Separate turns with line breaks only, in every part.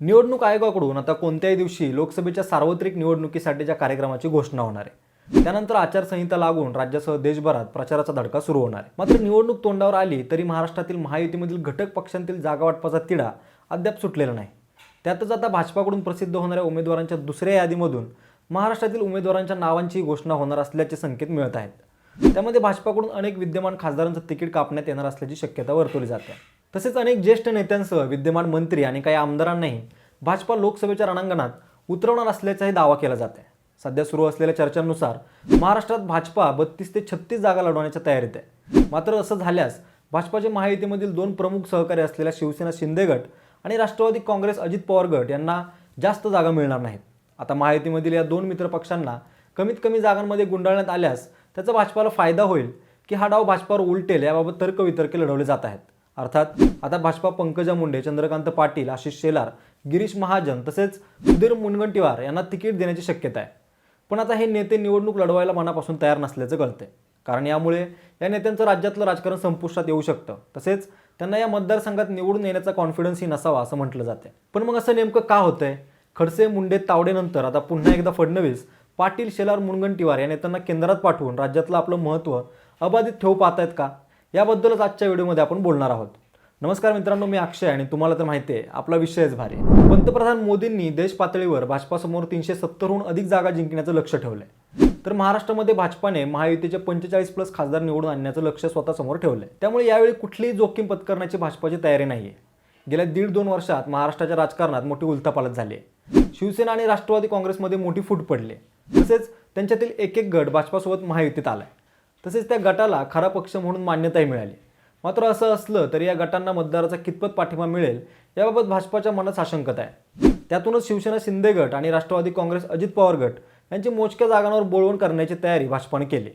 निवडणूक आयोगाकडून आता कोणत्याही दिवशी लोकसभेच्या सार्वत्रिक निवडणुकीसाठीच्या कार्यक्रमाची घोषणा होणार आहे. त्यानंतर आचारसंहिता लागून राज्यासह देशभरात प्रचाराचा धडका सुरू होणार आहे. मात्र निवडणूक तोंडावर आली तरी महाराष्ट्रातील महायुतीमधील घटक पक्षांतील जागावाटपाचा तिढा अद्याप सुटलेला नाही. त्यातच आता भाजपाकडून प्रसिद्ध होणाऱ्या उमेदवारांच्या दुसऱ्या यादीमधून महाराष्ट्रातील उमेदवारांच्या नावांची घोषणा होणार असल्याचे संकेत मिळत आहेत. त्यामध्ये भाजपाकडून अनेक विद्यमान खासदारांचं तिकीट कापण्यात येणार असल्याची शक्यता वर्तवली जाते. तसेच अनेक ज्येष्ठ नेत्यांसह विद्यमान मंत्री आणि काही आमदारांनाही भाजपा लोकसभेच्या रणांगणात उतरवणार असल्याचाही दावा केला जात आहे. सध्या सुरू असलेल्या चर्चांनुसार महाराष्ट्रात भाजपा बत्तीस ते छत्तीस जागा लढवण्याच्या तयारीत आहे. मात्र असं झाल्यास भाजपाचे महायुतीमधील दोन प्रमुख सहकारी असलेल्या शिवसेना शिंदे गट आणि राष्ट्रवादी काँग्रेस अजित पवार गट यांना जास्त जागा मिळणार नाहीत. आता महायुतीमधील या दोन मित्र पक्षांना कमीत कमी जागांमध्ये गुंडाळण्यात आल्यास त्याचा भाजपाला फायदा होईल की हा डाव भाजपावर उलटेल याबाबत तर्कवितर्क लढवले जात आहेत. अर्थात आता भाजपा पंकजा मुंडे चंद्रकांत पाटील आशिष शेलार गिरीश महाजन तसेच सुधीर मुनगंटीवार यांना तिकीट देण्याची शक्यता आहे. पण आता हे नेते निवडणूक लढवायला मनापासून तयार नसल्याचं कळतंय. कारण यामुळे या नेत्यांचं राज्यातलं राजकारण संपुष्टात येऊ शकतं. तसेच त्यांना या मतदारसंघात निवडून येण्याचा कॉन्फिडन्सही नसावा असं म्हटलं जाते पण मग असं नेमकं का होतंय? खडसे मुंडे तावडेनंतर आता पुन्हा एकदा फडणवीस पाटील शेलार मुनगंटीवार या नेत्यांना केंद्रात पाठवून राज्यातलं आपलं महत्त्व अबाधित ठेवू पाहतायत का? याबद्दलच आजच्या व्हिडिओमध्ये आपण बोलणार आहोत. नमस्कार मित्रांनो मी अक्षय आणि तुम्हाला तर माहिती आहे आपला विषयच भारी पंतप्रधान मोदींनी देश पातळीवर भाजपासमोर तीनशे सत्तरहून अधिक जागा जिंकण्याचं लक्ष ठेवलंय. तर महाराष्ट्रामध्ये भाजपाने महायुतीचे पंचेचाळीस प्लस खासदार निवडून आणण्याचं लक्ष स्वतःसमोर ठेवलंय. त्यामुळे यावेळी कुठलीही जोखीम पत्करण्याची भाजपाची तयारी नाहीये. गेल्या दीड दोन वर्षात महाराष्ट्राच्या राजकारणात मोठी उलथापालथ झाली आहे. शिवसेना आणि राष्ट्रवादी काँग्रेसमध्ये मोठी फूट पडली तसेच त्यांच्यातील एक एक गट भाजपासोबत महायुतीत आलाय. तसेच त्या गटाला खरा पक्ष म्हणून मान्यताही मिळाली. मात्र असं असलं तरी या गटांना मतदाराचा कितपत पाठिंबा मिळेल याबाबत भाजपाच्या मनात साशंकता आहे. त्यातूनच शिवसेना शिंदे गट आणि राष्ट्रवादी काँग्रेस अजित पवार गट यांची मोजक्या जागांवर बोळवण करण्याची तयारी भाजपाने केली.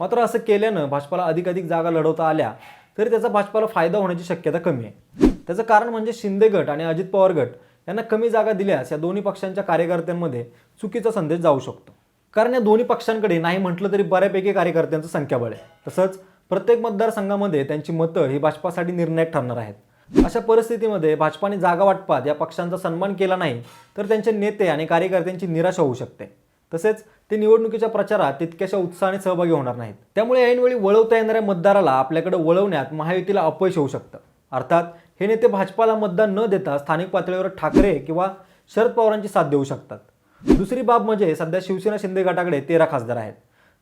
मात्र असं केल्यानं भाजपाला अधिक अधिक जागा लढवता आल्या तरी त्याचा भाजपाला फायदा होण्याची शक्यता कमी आहे. त्याचं कारण म्हणजे शिंदे गट आणि अजित पवार गट यांना कमी जागा दिल्यास या दोन्ही पक्षांच्या कार्यकर्त्यांमध्ये चुकीचा संदेश जाऊ शकतो. कारण या दोन्ही पक्षांकडे नाही म्हटलं तरी बऱ्यापैकी कार्यकर्त्यांचं संख्याबळ आहे. तसंच प्रत्येक मतदारसंघामध्ये त्यांची मतं ही भाजपासाठी निर्णायक ठरणार आहेत. अशा परिस्थितीमध्ये भाजपाने जागा वाटपात या पक्षांचा सन्मान केला नाही तर त्यांचे नेते आणि कार्यकर्त्यांची निराशा होऊ शकते. तसेच ते निवडणुकीच्या प्रचारात तितक्याशा उत्साहाने सहभागी होणार नाहीत. त्यामुळे ऐनवेळी वळवता येणाऱ्या मतदाराला आपल्याकडे वळवण्यात महायुतीला अपयश होऊ शकतं. अर्थात हे नेते भाजपाला मतदान न देता स्थानिक पातळीवर ठाकरे किंवा शरद पवारांची साथ देऊ शकतात. दुसरी बाब म्हणजे सध्या शिवसेना शिंदे गटाकडे तेरा खासदार आहेत.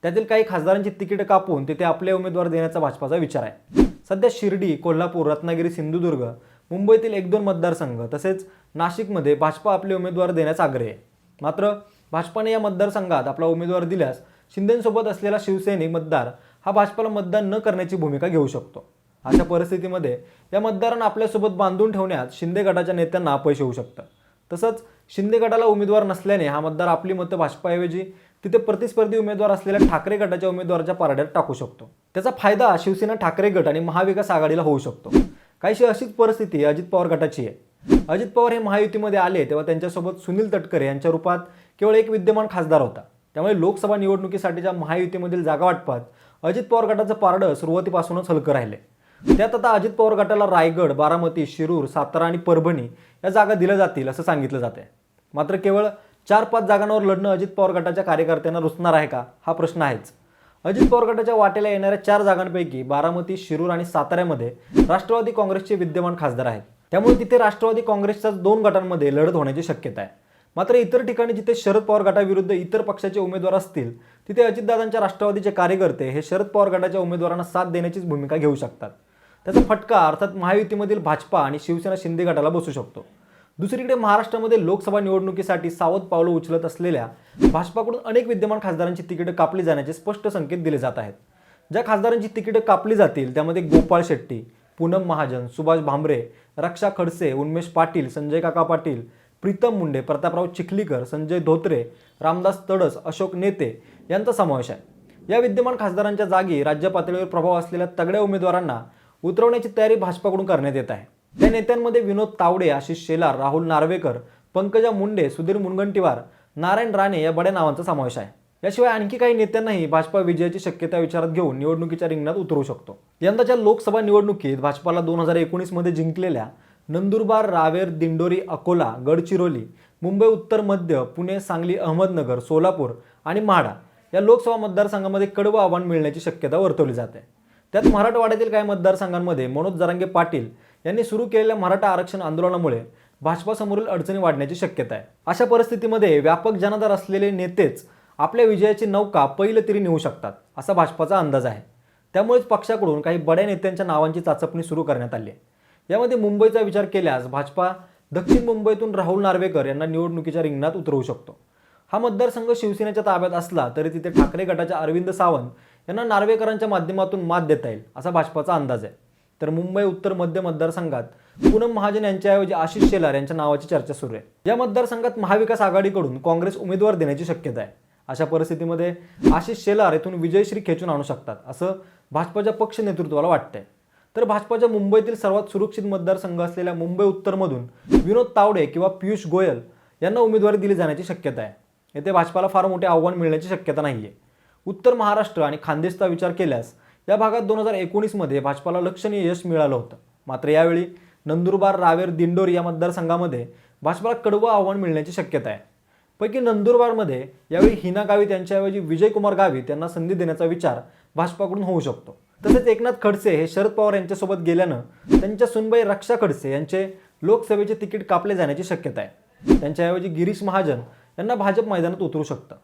त्यातील काही खासदारांची तिकीट कापून तिथे आपले उमेदवार देण्याचा भाजपाचा विचार आहे. सध्या शिर्डी कोल्हापूर रत्नागिरी सिंधुदुर्ग मुंबईतील एक दोन मतदारसंघ तसेच नाशिकमध्ये भाजपा आपले उमेदवार देण्याचा आग्रह आहे. मात्र भाजपाने या मतदारसंघात आपला उमेदवार दिल्यास शिंदेसोबत असलेला शिवसैनिक मतदार हा भाजपाला मतदान न करण्याची भूमिका घेऊ शकतो. अशा परिस्थितीमध्ये या मतदारांना आपल्यासोबत बांधून ठेवण्यात शिंदे गटाच्या नेत्यांना अपयश येऊ शकतं. तसंच शिंदे गटाला उमेदवार नसल्याने हा मतदार आपली मतं भाजपाऐवजी तिथे प्रतिस्पर्धी उमेदवार असलेल्या ठाकरे गटाच्या उमेदवाराच्या पारड्यात टाकू शकतो. त्याचा फायदा शिवसेना ठाकरे गट आणि महाविकास आघाडीला होऊ शकतो. काहीशी अशीच परिस्थिती अजित पवार गटाची आहे. अजित पवार हे महायुतीमध्ये आले तेव्हा त्यांच्यासोबत सुनील तटकरे यांच्या रूपात केवळ एक विद्यमान खासदार होता. त्यामुळे लोकसभा निवडणुकीसाठीच्या महायुतीमधील जागा वाटपात अजित पवार गटाचं पारडं सुरुवातीपासूनच हलकं राहिले. त्यात आता अजित पवार गटाला रायगड बारामती शिरूर सातारा आणि परभणी या जागा दिल्या जातील असं सांगितलं जाते मात्र केवळ चार पाच जागांवर लढणं अजित पवार गटाच्या कार्यकर्त्यांना रुचणार आहे का? हा प्रश्न आहेच. अजित पवार गटाच्या वाटेला येणाऱ्या चार जागांपैकी बारामती शिरूर आणि साताऱ्यामध्ये राष्ट्रवादी काँग्रेसचे विद्यमान खासदार आहेत. त्यामुळे तिथे राष्ट्रवादी काँग्रेसच्या दोन गटांमध्ये लढत होण्याची शक्यता आहे. मात्र इतर ठिकाणी जिथे शरद पवार गटाविरुद्ध इतर पक्षाचे उमेदवार असतील तिथे अजितदादांच्या राष्ट्रवादीचे कार्यकर्ते हे शरद पवार गटाच्या उमेदवारांना साथ देण्याचीच भूमिका घेऊ शकतात. त्याचा फटका अर्थात महायुतीमधील भाजपा आणि शिवसेना शिंदे गटाला बसू शकतो. दुसरीकडे महाराष्ट्रामध्ये लोकसभा निवडणुकीसाठी सावध पावलं उचलत असलेल्या भाजपाकडून अनेक विद्यमान खासदारांची तिकीटं कापली जाण्याचे स्पष्ट संकेत दिले जात आहेत. ज्या खासदारांची तिकीटं कापली जातील त्यामध्ये गोपाळ शेट्टी पूनम महाजन सुभाष भामरे रक्षा खडसे उन्मेष पाटील संजय काका पाटील प्रीतम मुंडे प्रतापराव चिखलीकर संजय धोत्रे रामदास तडस अशोक नेते यांचा समावेश आहे. या विद्यमान खासदारांच्या जागी राज्य पातळीवर प्रभाव असलेल्या तगड्या उमेदवारांना उतरवण्याची तयारी भाजपाकडून करण्यात येत आहे. त्या नेत्यांमध्ये विनोद तावडे आशिष शेलार राहुल नार्वेकर पंकजा मुंडे सुधीर मुनगंटीवार नारायण राणे या बड्या नावांचा समावेश आहे. याशिवाय आणखी काही नेत्यांनाही भाजपा विजयाची शक्यता विचारात घेऊन निवडणुकीच्या रिंगणात उतरू शकतो. यंदाच्या लोकसभा निवडणुकीत भाजपाला दोन हजार एकोणीसमध्ये जिंकलेल्या नंदुरबार रावेर दिंडोरी अकोला गडचिरोली मुंबई उत्तर मध्य पुणे सांगली अहमदनगर सोलापूर आणि म्हाडा या लोकसभा मतदारसंघामध्ये कडवं आव्हान मिळण्याची शक्यता वर्तवली जाते. त्यात मराठवाड्यातील काही मतदारसंघांमध्ये मनोज जरांगे पाटील यांनी सुरू केलेल्या मराठा आरक्षण आंदोलनामुळे भाजपासमोरील अडचणी वाढण्याची शक्यता आहे. अशा परिस्थितीमध्ये व्यापक जनाधार असलेले नेतेच आपल्या विजयाची नौका पहिलं तरी नेऊ शकतात असा भाजपाचा अंदाज आहे. त्यामुळेच पक्षाकडून काही बड्या नेत्यांच्या नावांची चाचपणी सुरू करण्यात आली आहे. यामध्ये मुंबईचा विचार केल्यास भाजपा दक्षिण मुंबईतून राहुल नार्वेकर यांना निवडणुकीच्या रिंगणात उतरवू शकतो. हा मतदारसंघ शिवसेनेच्या ताब्यात असला तरी तिथे ठाकरे गटाच्या अरविंद सावंत यांना नार्वेकरांच्या माध्यमातून मात देता येईल असा भाजपाचा अंदाज आहे. तर मुंबई उत्तर मध्य मतदारसंघात पूनम महाजन यांच्याऐवजी आशिष शेलार यांच्या नावाची चर्चा सुरू आहे. या मतदारसंघात महाविकास आघाडीकडून काँग्रेस उमेदवार देण्याची शक्यता आहे. अशा परिस्थितीमध्ये आशिष शेलार येथून विजयश्री खेचून आणू शकतात असं भाजपाच्या पक्ष नेतृत्वाला वाटतंय. तर भाजपाच्या मुंबईतील सर्वात सुरक्षित मतदारसंघ असलेल्या मुंबई उत्तरमधून विनोद तावडे किंवा पियुष गोयल यांना उमेदवारी दिली जाण्याची शक्यता आहे. येथे भाजपाला फार मोठे आव्हान मिळण्याची शक्यता नाही आहे उत्तर महाराष्ट्र आणि खानदेशचा विचार केल्यास या भागात दोन हजार एकोणीसमध्ये भाजपाला लक्षणीय यश मिळालं होतं. मात्र यावेळी नंदुरबार रावेर दिंडोरी या मतदारसंघामध्ये भाजपाला कडवं आव्हान मिळण्याची शक्यता आहे. पैकी नंदुरबारमध्ये यावेळी हिना गावित यांच्याऐवजी विजयकुमार गावित यांना संधी देण्याचा विचार भाजपाकडून होऊ शकतो. तसेच एकनाथ खडसे हे शरद पवार यांच्यासोबत गेल्यानं त्यांच्या सुनबाई रक्षा खडसे यांचे लोकसभेचे तिकीट कापले जाण्याची शक्यता आहे. त्यांच्याऐवजी गिरीश महाजन यांना भाजप मैदानात उतरू शकतं.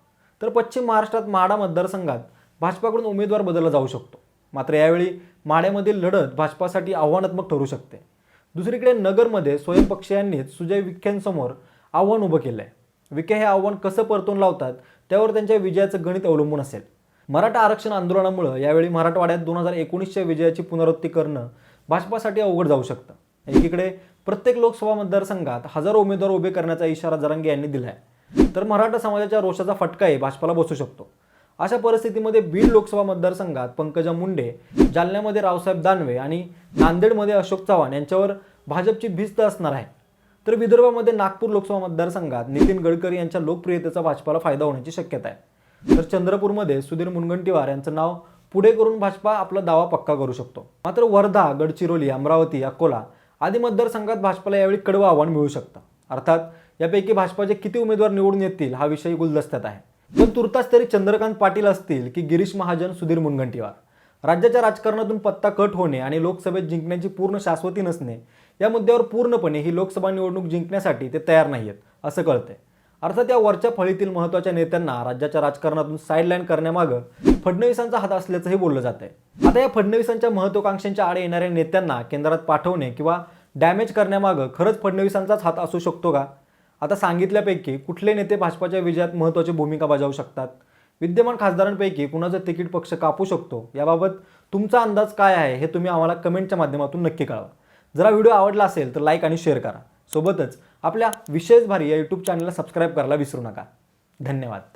तर पश्चिम महाराष्ट्रात म्हाडा मतदारसंघात भाजपाकडून उमेदवार बदलला जाऊ शकतो. मात्र यावेळी माढ्यामधील लढत भाजपासाठी आव्हानात्मक ठरू शकते. दुसरीकडे नगरमध्ये स्वयंपक्षीयांनीच सुजय विख्यांसमोर आव्हान उभं केलं आहे विखे हे आव्हान कसं परतून लावतात त्यावर त्यांच्या विजयाचं गणित अवलंबून असेल. मराठा आरक्षण आंदोलनामुळं यावेळी मराठवाड्यात दोन हजार एकोणीसच्या विजयाची पुनरावृत्ती करणं भाजपासाठी अवघड जाऊ शकतं. एकीकडे प्रत्येक लोकसभा मतदारसंघात हजारो उमेदवार उभे करण्याचा इशारा जरांगे यांनी दिला आहे तर मराठा समाजाच्या रोषाचा फटकाही भाजपाला बसू शकतो. अशा परिस्थितीमध्ये बीड लोकसभा मतदारसंघात पंकजा मुंडे जालन्यामध्ये रावसाहेब दानवे आणि नांदेडमध्ये अशोक चव्हाण यांच्यावर भाजपची भिस्त असणार आहे. तर विदर्भामध्ये नागपूर लोकसभा मतदारसंघात नितीन गडकरी यांच्या लोकप्रियतेचा भाजपाला फायदा होण्याची शक्यता आहे. तर चंद्रपूरमध्ये सुधीर मुनगंटीवार यांचं नाव पुढे करून भाजपा आपला दावा पक्का करू शकतो. मात्र वर्धा गडचिरोली अमरावती अकोला आदी मतदारसंघात भाजपाला यावेळी कडवं आव्हान मिळू शकतं. अर्थात यापैकी भाजपाचे किती उमेदवार निवडून येतील हा विषय गुलदस्त्यात आहे. पण तुर्तास तरी चंद्रकांत पाटील असतील की गिरीश महाजन सुधीर मुनगंटीवार. राज्याच्या राजकारणातून पत्ता कट होणे आणि लोकसभेत जिंकण्याची पूर्ण शाश्वती नसणे या मुद्द्यावर पूर्णपणे ही लोकसभा निवडणूक जिंकण्यासाठी ते तयार नाहीयेत असं कळतंय. अर्थात या वरच्या फळीतील महत्त्वाच्या नेत्यांना राज्याच्या राजकारणातून साईडलाईन करण्यामागं फडणवीसांचा हात असल्याचंही बोललं जात आहे आता या फडणवीसांच्या महत्वाकांक्षांच्या आडे येणाऱ्या नेत्यांना केंद्रात पाठवणे किंवा डॅमेज करण्यामागं खरंच फडणवीसांचाच हात असू शकतो का? आता सांगितल्यापैकी कुठले नेते भाजपाच्या विजयात महत्त्वाची भूमिका बजावू शकतात? विद्यमान खासदारांपैकी कुणाचं तिकीट पक्ष कापू शकतो? याबाबत तुमचा अंदाज काय आहे हे तुम्ही आम्हाला कमेंटच्या माध्यमातून नक्की कळवा. जरा व्हिडिओ आवडला असेल तर लाईक आणि शेअर करा. सोबतच आपल्या विशेष भारी या यूट्यूब चॅनलला सबस्क्राईब करायला विसरू नका. धन्यवाद.